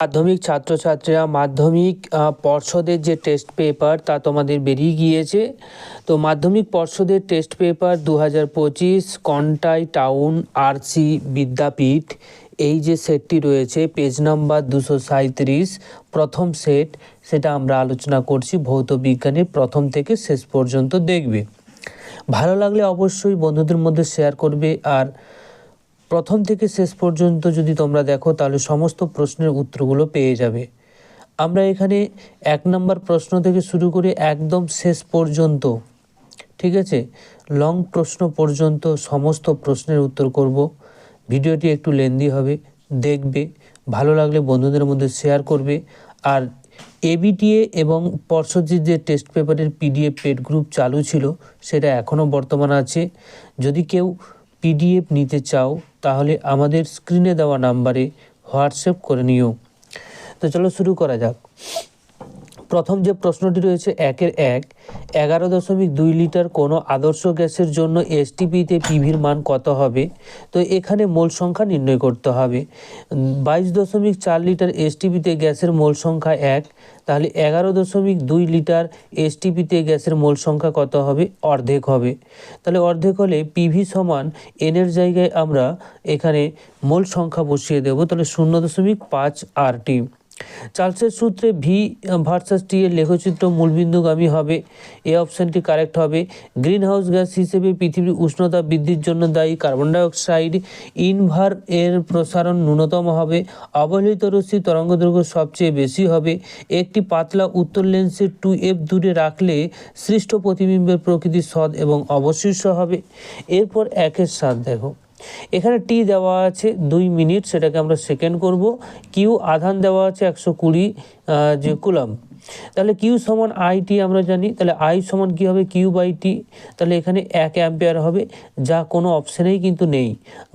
মাধ্যমিক ছাত্রছাত্রীরা মাধ্যমিক পর্ষদের যে টেস্ট পেপার তা তোমাদের বেরিয়ে গিয়েছে। তো মাধ্যমিক পর্ষদের টেস্ট পেপার দু হাজার পঁচিশ কন্টাই টাউন আরসি বিদ্যাপীঠ এই যে সেটটি রয়েছে পেজ নাম্বার দুশো সাঁত্রিশ প্রথম সেট সেটা আমরা আলোচনা করছি ভৌত বিজ্ঞানের প্রথম থেকে শেষ পর্যন্ত দেখবে। ভালো লাগলে অবশ্যই বন্ধুদের মধ্যে শেয়ার করবে আর প্রথম থেকে শেষ পর্যন্ত যদি তোমরা দেখো, তাহলে সমস্ত প্রশ্নের উত্তরগুলো পেয়ে যাবে। আমরা এখানে এক নম্বর প্রশ্ন থেকে শুরু করে একদম শেষ পর্যন্ত, ঠিক আছে? লং প্রশ্ন পর্যন্ত সমস্ত প্রশ্নের উত্তর করব। ভিডিওটি একটু লেন্দি হবে, দেখবে, ভালো লাগলে বন্ধুদের মধ্যে শেয়ার করবে। আর এবিটিএ এবং পর্ষদের যে টেস্ট পেপারের পিডিএফ পেড গ্রুপ চালু ছিল, সেটা এখনও বর্তমান আছে। যদি কেউ পিডিএফ নিতে চাও, তাহলে আমাদের স্ক্রিনে দেওয়া নাম্বারে হোয়াটসঅ্যাপ করে নিও। তো চলো শুরু করা যাক। প্রথম যে প্রশ্নটি রয়েছে একের এক, এগারো দশমিক দুই লিটার কোনো আদর্শ গ্যাসের জন্য এসটিপিতে পিভির মান কত হবে? তো এখানে মোল সংখ্যা নির্ণয় করতে হবে। বাইশ দশমিক চার লিটার এসটিপিতে গ্যাসের মোল সংখ্যা এক, তাহলে এগারো দশমিক দুই লিটার এসটিপিতে গ্যাসের মোল সংখ্যা কত হবে? অর্ধেক হবে। তাহলে অর্ধেক হলে পিভি সমান এনের জায়গায় আমরা এখানে মোল সংখ্যা বসিয়ে দেবো। তাহলে শূন্য দশমিক পাঁচ আর টি চার্লসের সূত্রে ভি ভার্সাস টি এর লেখচিত্র মূলবিন্দুগামী হবে। এ অপশানটি কারেক্ট হবে। গ্রিন হাউস গ্যাস হিসেবে পৃথিবীর উষ্ণতা বৃদ্ধির জন্য দায়ী কার্বন ডাইঅক্সাইড ইনভার এর প্রসারণ ন্যূনতম হবে। অবহেলিত রশ্মি তরঙ্গদৈর্ঘ্য সবচেয়ে বেশি হবে। একটি পাতলা উত্তর লেন্সের টু এফ দূরে রাখলে সৃষ্ট প্রতিবিম্বের প্রকৃতি সৎ এবং অবশিষ্ট হবে। এরপর একের সাথ দেখো। এখানে টি দেওয়া আছে দুই মিনিট, সেটাকে আমরা সেকেন্ড করব। কিউ আধান দেওয়া আছে একশো কুড়ি যে কুলাম তাহলে কিউ সমান আই টি আমরা জানি, তাহলে আই সমান কী হবে? কিউ বাই টি তাহলে এখানে এক অ্যাম্পিয়ার হবে, যা কোনো অপশানেই কিন্তু নেই।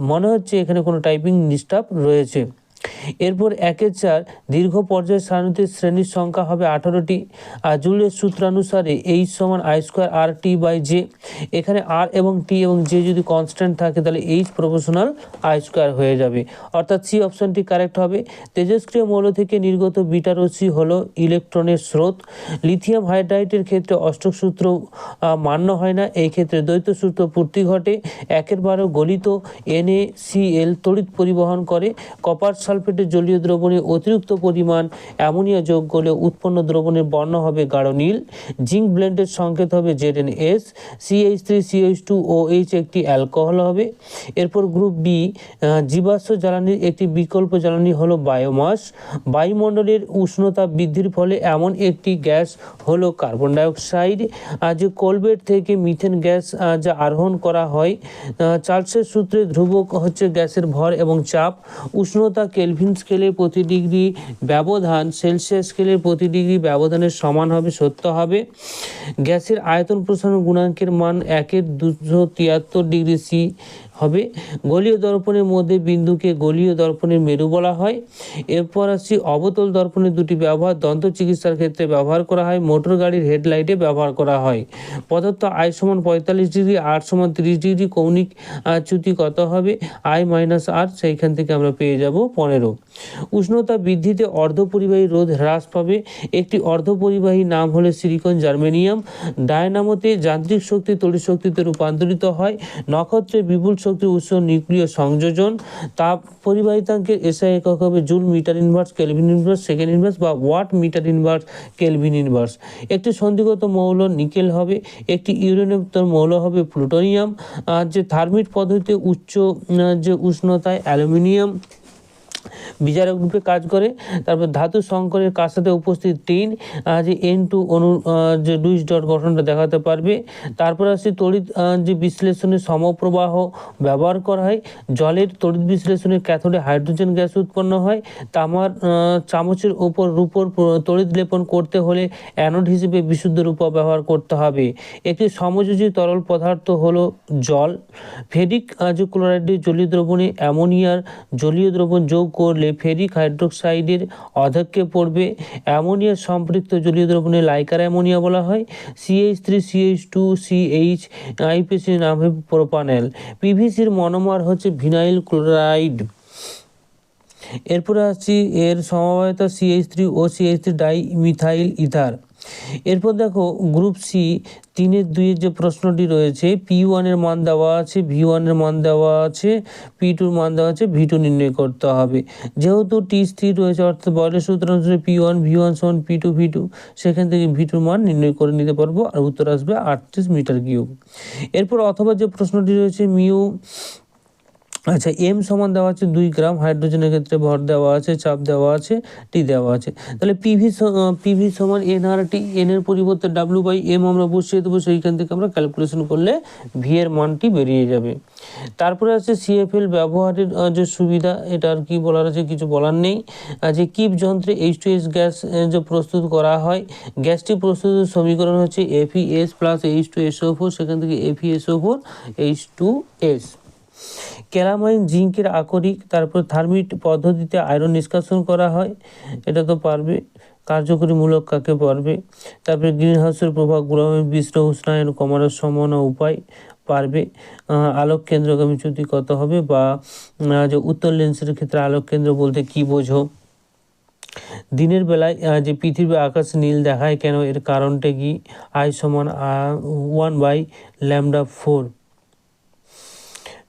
মনে হচ্ছে এখানে কোনো টাইপিং ডিস্টার্ব রয়েছে। এরপর একের চার দীর্ঘ পর্যায় সারণীতে শ্রেণির সংখ্যা হবে আঠারোটি। আর জুলের সূত্রানুসারে এইচ সমান I square R T by J এখানে আর এবং টি এবং জে যদি কনস্ট্যান্ট থাকে, তাহলে এইচ প্রফেশনাল আই স্কোয়ার হয়ে যাবে। অর্থাৎ সি অপশনটি কারেক্ট হবে। তেজস্ক্রিয় মৌল থেকে নির্গত বিটা রশ্মি হলো ইলেকট্রনের স্রোত। লিথিয়াম হাইড্রাইটের ক্ষেত্রে অষ্টক সূত্র মান্য হয় না। এই ক্ষেত্রে দ্বৈত সূত্র পূর্তি ঘটে। একের বারো গলিত এনএসিএল তড়িৎ পরিবহন করে। কপার সালফেটের জলীয় দ্রবণে অতিরিক্ত পরিমাণ অ্যামোনিয়া যোগ করলে উৎপন্ন দ্রবণের বর্ণ হবে গাঢ় নীল। জিঙ্ক ব্লেন্ডের সংকেত হবে Z N S CH three CH two O H একটি অ্যালকোহল হবে। এরপর গ্রুপ বি জীবাশ্ম জ্বালানির একটি বিকল্প জ্বালানি হলো বায়োমাস। বায়ুমণ্ডলের উষ্ণতা বৃদ্ধির ফলে এমন একটি গ্যাস হলো কার্বন ডাইঅক্সাইড। যে কোলবেট থেকে মিথেন গ্যাস যা আরোহণ করা হয় চার্লসের সূত্রে ধ্রুবক হচ্ছে গ্যাসের ভর এবং চাপ। উষ্ণতা কেলভিন স্কেলে প্রতি ডিগ্রি ব্যবধান সেলসিয়াস স্কেলের প্রতি ডিগ্রি ব্যবধানের সমান হবে, সত্য হবে। গ্যাসের আয়তন প্রসারণ গুণাঙ্কের মান একের দুশো তিয়াত্তর ডিগ্রি সি হবে। গলীয় দর্পণের মধ্যে বিন্দুকে গলীয় দর্পণের মেরু বলা হয়। এরপর আসছি অবতল দর্পণের দুটি ব্যবহার, দন্ত চিকিৎসার ক্ষেত্রে ব্যবহার করা হয়, মোটর গাড়ির হেডলাইটে ব্যবহার করা হয়। পদার্থ আই সমান পঁয়তাল্লিশ ডিগ্রি, আর সমান তিরিশ ডিগ্রি, কৌণিক চ্যুতি কত হবে? আই মাইনাস আর, সেইখান থেকে আমরা পেয়ে যাব পনেরো। উষ্ণতা বৃদ্ধিতে অর্ধপরিবাহী রোধ হ্রাস পাবে। একটি অর্ধপরিবাহী নাম হলো সিলিকন জার্মেনিয়াম। ডায়নামোতে যান্ত্রিক শক্তি তড়িৎ শক্তিতে রূপান্তরিত হয়। নক্ষত্রে বিপুল শক্তি উৎস, নিউক্লিয় সংযোজন, তাপ পরিবাহিতাঙ্কের এসআই একক হবে joule metre inverse kelvin inverse second inverse বা watt metre inverse kelvin inverse একটি সন্ধিগত মৌল নিকেল হবে, একটি ইউরেনিয়াম মৌল হবে প্লুটোনিয়াম আর যে থার্মিট পদ্ধতিতে উচ্চ যে উষ্ণতায় অ্যালুমিনিয়াম বিজারক রূপে কাজ করে। তারপর ধাতু সংকরের কার সাথে উপস্থিত টিন যে এন টু অনু যে লুইস ডট গঠনটা দেখাতে পারবে। তারপর আসছে তড়িৎ যে বিশ্লেষণে সমপ্রবাহ ব্যবহার করা হয়। জলের তড়িৎ বিশ্লেষণে ক্যাথোডে হাইড্রোজেন গ্যাস উৎপন্ন হয়। তামার চামচের ওপর রূপর তড়িৎ লেপন করতে হলে অ্যানোড হিসেবে বিশুদ্ধ রূপা ব্যবহার করতে হবে। একটি সমযোজী তরল পদার্থ হলো জল। ফেরিক যে ক্লোরাইডের জলীয় দ্রবণে অ্যামোনিয়ার জলীয় দ্রবণ যোগ করলে ফেরিক হাইড্রোক্সাইডের অধ্যক্ষে পড়বে। অ্যামোনিয়ার সম্পৃক্ত জলীয় দ্রবণে লাইকার অ্যামোনিয়া বলা হয়। CH three CH two CH আইপিসির নাম প্রোপানেল। পিভিসির মনোমার হচ্ছে ভিনাইল ক্লোরাইড। এরপরে আসছি এর সমবায়তা CH three O CH three di methyl ether. এরপর দেখো গ্রুপ সি তিনের দুইয়ের যে প্রশ্নটি রয়েছে পি ওয়ানের মান দেওয়া আছে ভি ওয়ানের মান দেওয়া আছে পি টুর মান দেওয়া আছে ভি টু নির্ণয় করতে হবে। যেহেতু টি স্থির রয়েছে, অর্থাৎ বয়লের সূত্র অনুসারে পি ওয়ান ভি ওয়ান সমান পি টু ভি টু সেখান থেকে ভি টুর মান নির্ণয় করে নিতে পারব, আর উত্তর আসবে আটত্রিশ মিটার কিউব। এরপর অথবা যে প্রশ্নটি রয়েছে, মিউ আচ্ছা এম সমান দেওয়া আছে দুই গ্রাম হাইড্রোজেনের ক্ষেত্রে ভর দেওয়া আছে, চাপ দেওয়া আছে টি দেওয়া আছে। তাহলে পিভি পিভি সমান এন আর টি এন এর পরিবর্তে ডাব্লু বাই এম আমরা বসিয়ে দেবো, সেইখান থেকে আমরা ক্যালকুলেশন করলে ভি এর মানটি বেরিয়ে যাবে। তারপরে আছে সিএফএল ব্যবহারের যে সুবিধা, এটা আর কি বলার আছে কিছু বলার নেই। যে কিপ যন্ত্রে এইচ টু এস গ্যাস যে প্রস্তুত করা হয়, গ্যাসটি প্রস্তুতের সমীকরণ হচ্ছে FeS plus H two S O four সেখান থেকে এফিএসও four H two S calamine জিঙ্কের আকরিক, তারপর থার্মিট পদ্ধতিতে আয়রন নিষ্কাশন করা হয়। এটা তো পারবে, কার্যকরী মূলক কাকে পারবে? তারপরে গ্রিন হাউসের প্রভাব গ্রহের বিশ্ব উষ্ণায়ন কমানোর সমানো উপায় পারবে। আলোক কেন্দ্রগামী চ্যুতি কত হবে? বা যে উত্তর লেন্সের ক্ষেত্রে আলোক কেন্দ্র বলতে কি বোঝো? দিনের বেলায় যে পৃথিবী আকাশ নীল দেখায় কেন? এর কারণটা কি? আই সমান ওয়ান বাই ল্যামডা ফোর।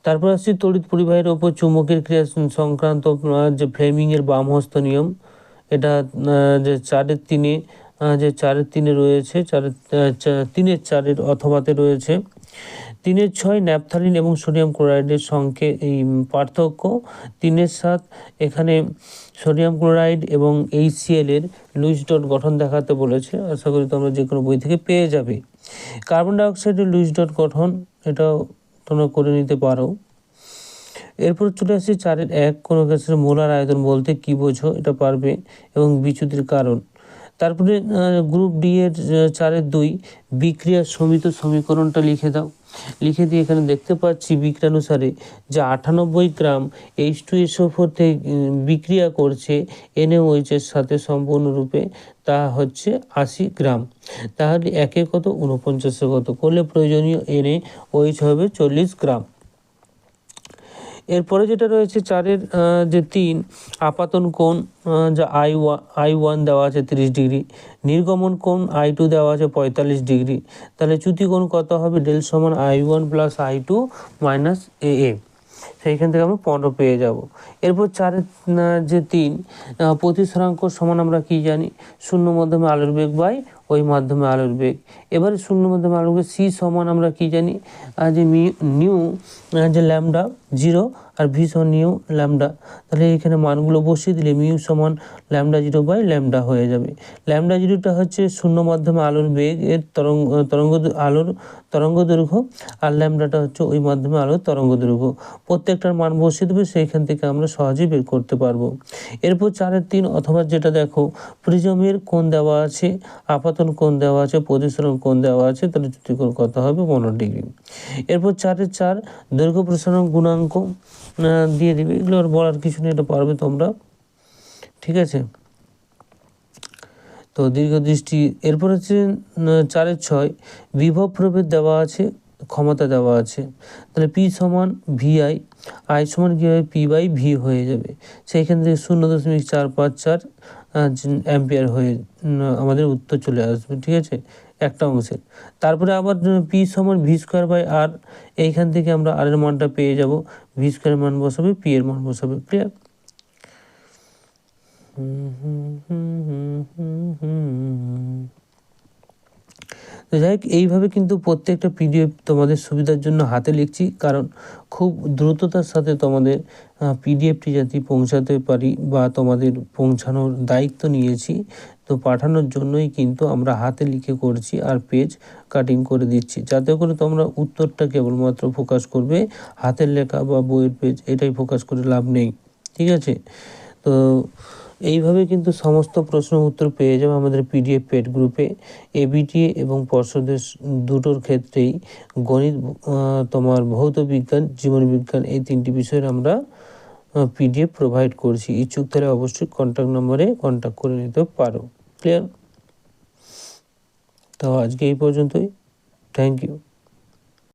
তারপর আসছি তড়িৎ পরিবাহের ওপর চুম্বকের ক্রিয়া সংক্রান্ত যে ফ্লেমিংয়ের বামহস্ত নিয়ম, এটা যে চারের তিনে যে চারের তিনে রয়েছে, চারের তিনের চারের অথবাতে রয়েছে। তিনের ছয় ন্যাপথালিন এবং সোডিয়াম ক্লোরাইডের সঙ্গে এই পার্থক্য। তিনের সাত এখানে সোডিয়াম ক্লোরাইড এবং এইচসিএল এর লুইস ডট গঠন দেখাতে বলেছে। আশা করি তোমরা যে কোনো বই থেকে পেয়ে যাবে। কার্বন ডাইঅক্সাইডের লুইস ডট গঠন, এটাও তোমরা করে নিতে পারো। এরপর চলে আসছি চারের এক, কোনো গাছের মূলার আয়তন বলতে কি বোঝো? এটা পারবে এবং বিচ্যুতির কারণ। তারপরে গ্রুপ ডি এর চারের দুই বিক্রিয়ার সমিত সমীকরণটা লিখে দাও। লিখে দিয়ে এখানে দেখতে পাচ্ছি বিক্রিয়ানুসারে যে আটানব্বই গ্রাম এইচ টু ফোর থেকে বিক্রিয়া করছে এনএওএইচ এর সাথে সম্পূর্ণরূপে, তা হচ্ছে আশি গ্রাম। তাহলে একে কত? উনপঞ্চাশে কত? করলে প্রয়োজনীয় এনএ ওইচ হবে চল্লিশ গ্রাম। এরপরে যেটা রয়েছে চারের যে তিন, আপাতন কোণ যা আই ওয়া আই ওয়ান দেওয়া আছে তিরিশ ডিগ্রি, নির্গমন কোণ আই টু দেওয়া আছে পঁয়তাল্লিশ ডিগ্রি, তাহলে চ্যুতি কোণ কত হবে? ডেল সমান I one plus I two minus A A সেইখান থেকে আমরা পনেরো পেয়ে যাব। এরপর চারের যে তিন প্রতিসরাঙ্ক সমান আমরা কি জানি? শূন্য মাধ্যমে আলোর বেগ বাই ওই মাধ্যমে আলোর বেগ এবারে শূন্য মাধ্যমে আলোর বেগ সি সমান আমরা কি জানি? যে নিউ যে ল্যামডা, জিরো, আর ভি সমান নিউ ল্যামডা। তাহলে এখানে মানগুলো বসিয়ে দিলে মিউ সমান ল্যামডা জিরো বাই ল্যামডা হয়ে যাবে। ল্যামডা জিরোটা হচ্ছে শূন্য মাধ্যমে আলোর বেগ এর তরঙ্গ তরঙ্গ আলোর তরঙ্গ দৈর্ঘ্য, আর ল্যামডাটা হচ্ছে ওই মাধ্যমে আলোর তরঙ্গ দৈর্ঘ্য। প্রত্যেকটার মান বসিয়ে দেবে, সেইখান থেকে আমরা সহজেই বের করতে পারব। এরপর চারের তিন, অথবা যেটা দেখো, প্রিজমের কোন দেওয়া আছে আপাতন কোণ দেওয়া আছে প্রতিসরণ কোণ দেওয়া আছে, তাহলে চ্যুতি কোণ কত হবে পনেরো ডিগ্রি। এরপর চারের চার দৈর্ঘ্য প্রসারণ গুণাঙ্ক দিয়ে দিবে। এগুলো আর বলার কিছু নেই, এটা পারবে তোমরা। ঠিক আছে? তো দীর্ঘ দৃষ্টি। এরপর হচ্ছে চারের ছয়, বিভব প্রভেদ দেওয়া আছে, ক্ষমতা দেওয়া আছে। তাহলে পি সমান ভি আই আই সমান কী হবে? পি বাই ভি হয়ে যাবে। সেইখান থেকে শূন্য দশমিক চার পাঁচ চার অ্যাম্পিয়ার হয়ে আমাদের উত্তর চলে আসবে ঠিক আছে একটা অংশের তারপরে আবার পি সমান ভি স্কোয়ার বাই আর এইখান থেকে আমরা আর এর মানটা পেয়ে যাব ভি স্কোয়ার মান বসাবে পি এর মান বসাবে ক্লিয়ার তো যাই হোক, এইভাবে কিন্তু প্রত্যেকটা পিডিএফ তোমাদের সুবিধার জন্য হাতে লিখছি, কারণ খুব দ্রুততার সাথে তোমাদের পিডিএফটি যাতে পৌঁছাতে পারি বা তোমাদের পৌঁছানোর দায়িত্ব নিয়েছি, তো পাঠানোর জন্যই কিন্তু আমরা হাতে লিখে করছি আর পেজ কাটিং করে দিচ্ছি। যাতে করে তোমরা উত্তরটা কেবলমাত্র ফোকাস করবে, হাতের লেখা বা বইয়ের পেজ এটাই ফোকাস করে লাভ নেই, ঠিক আছে? তো এইভাবে কিন্তু সমস্ত প্রশ্ন উত্তর পেয়ে যাবে আমাদের পিডিএফ পেড গ্রুপে। এবিটিএ এবং পর্ষদের দুটোর ক্ষেত্রেই গণিত তোমার ভৌত বিজ্ঞান, জীবন বিজ্ঞান এই তিনটি বিষয়ের আমরা পিডিএফ প্রোভাইড করছি। ইচ্ছুক তাহলে অবশ্যই কন্ট্যাক্ট নম্বরে কন্ট্যাক্ট করে নিতে পারো। ক্লিয়ার তো আজকে এই পর্যন্তই। Thank you